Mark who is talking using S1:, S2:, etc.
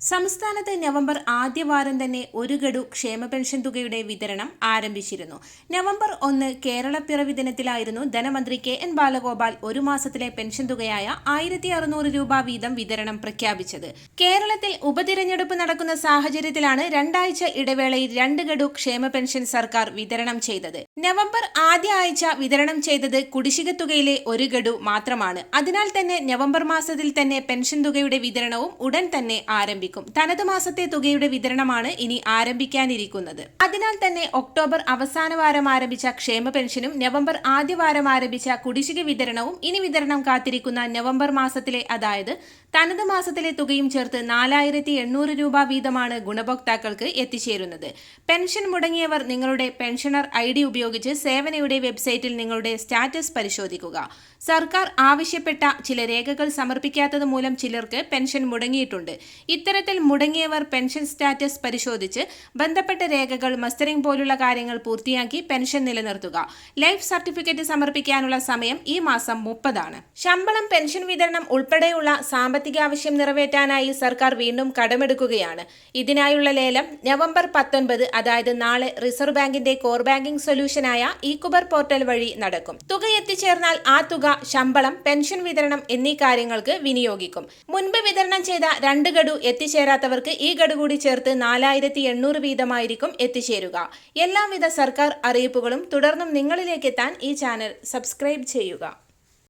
S1: സംസ്ഥാനത്ത് നവംബർ ആദ്യവാരം തന്നെ ഒരു ഗഡു ക്ഷേമ പെൻഷൻ തുകയുടെ വിതരണം ആരംഭിച്ചിരുന്നു. നവംബർ ഒന്ന് കേരള പിറവി ദിനത്തിലായിരുന്നു ധനമന്ത്രി കെ എൻ ബാലഗോപാൽ ഒരു മാസത്തിലെ പെൻഷൻ തുകയായ ആയിരത്തി അറുന്നൂറ് രൂപ വീതം വിതരണം പ്രഖ്യാപിച്ചത്. കേരളത്തിൽ ഉപതിരഞ്ഞെടുപ്പ് നടക്കുന്ന സാഹചര്യത്തിലാണ് രണ്ടാഴ്ച ഇടവേളയിൽ രണ്ട് ഗഡു ക്ഷേമ പെൻഷൻ സർക്കാർ വിതരണം ചെയ്തത്. നവംബർ ആദ്യ ആഴ്ച വിതരണം ചെയ്തത് കുടിശ്ശിക തുകയിലെ ഒരു ഗഡു മാത്രമാണ്. അതിനാൽ തന്നെ നവംബർ മാസത്തിൽ തന്നെ പെൻഷൻ തുകയുടെ വിതരണവും ഉടൻ തന്നെ ആരംഭിക്കും. തനത് മാസത്തെ തുകയുടെ വിതരണമാണ് ഇനി ആരംഭിക്കാനിരിക്കുന്നത്. അതിനാൽ തന്നെ ഒക്ടോബർ അവസാന വാരം ആരംഭിച്ച ക്ഷേമ പെൻഷനും നവംബർ ആദ്യ വാരം ആരംഭിച്ച കുടിശ്ശിക വിതരണവും ഇനി വിതരണം കാത്തിരിക്കുന്ന നവംബർ മാസത്തിലെ അതായത് തനത് മാസത്തിലെ തുകയും ചേർത്ത് നാലായിരത്തി എണ്ണൂറ് രൂപ വീതമാണ് ഗുണഭോക്താക്കൾക്ക് എത്തിച്ചേരുന്നത്. പെൻഷൻ മുടങ്ങിയവർ നിങ്ങളുടെ പെൻഷനർ ഐ ഡി ഉപയോഗിച്ച് സേവനയുടെ വെബ്സൈറ്റിൽ നിങ്ങളുടെ സ്റ്റാറ്റസ് പരിശോധിക്കുക. സർക്കാർ ആവശ്യപ്പെട്ട ചില രേഖകൾ സമർപ്പിക്കാത്തത് മൂലം ചിലർക്ക് പെൻഷൻ മുടങ്ങിയിട്ടുണ്ട്. ഇത്തരത്തിൽ മുടങ്ങിയവർ പെൻഷൻ സ്റ്റാറ്റസ് പരിശോധിച്ച് ബന്ധപ്പെട്ട രേഖകൾ മസ്റ്ററിംഗ് പോലുള്ള കാര്യങ്ങൾ പൂർത്തിയാക്കി പെൻഷൻ നിലനിർത്തുക. ലൈഫ് സർട്ടിഫിക്കറ്റ് സമർപ്പിക്കാനുള്ള സമയം ഈ മാസം മുപ്പതാണ്. ശമ്പളം പെൻഷൻ വിതരണം ഉൾപ്പെടെയുള്ള സാമ്പത്തിക ആവശ്യം നിറവേറ്റാനായി സർക്കാർ വീണ്ടും കടമെടുക്കുകയാണ്. ഇതിനായുള്ള ലേലം നവംബർ പത്തൊൻപത് അതായത് നാളെ റിസർവ് ബാങ്കിന്റെ കോർ ബാങ്കിംഗ് സൊല്യൂഷനായ ഈക്കുബർ പോർട്ടൽ വഴി നടക്കും. തുക എത്തിച്ചേർന്നാൽ ആ തുക ശമ്പളം പെൻഷൻ വിതരണം എന്നീ കാര്യങ്ങൾക്ക് വിനിയോഗിക്കും. മുൻപ് വിതരണം ചെയ്ത രണ്ട് ഗഡു എത്തിച്ചേരാത്തവർക്ക് ഈ ഗഡു കൂടി ചേർത്ത് നാലായിരത്തി എണ്ണൂറ് വീതമായിരിക്കും എത്തിച്ചേരുക. എല്ലാവിധ സർക്കാർ അറിയിപ്പുകളും തുടർന്നും നിങ്ങളിലേക്ക് എത്താൻ ഈ ചാനൽ സബ്സ്ക്രൈബ് ചെയ്യുക.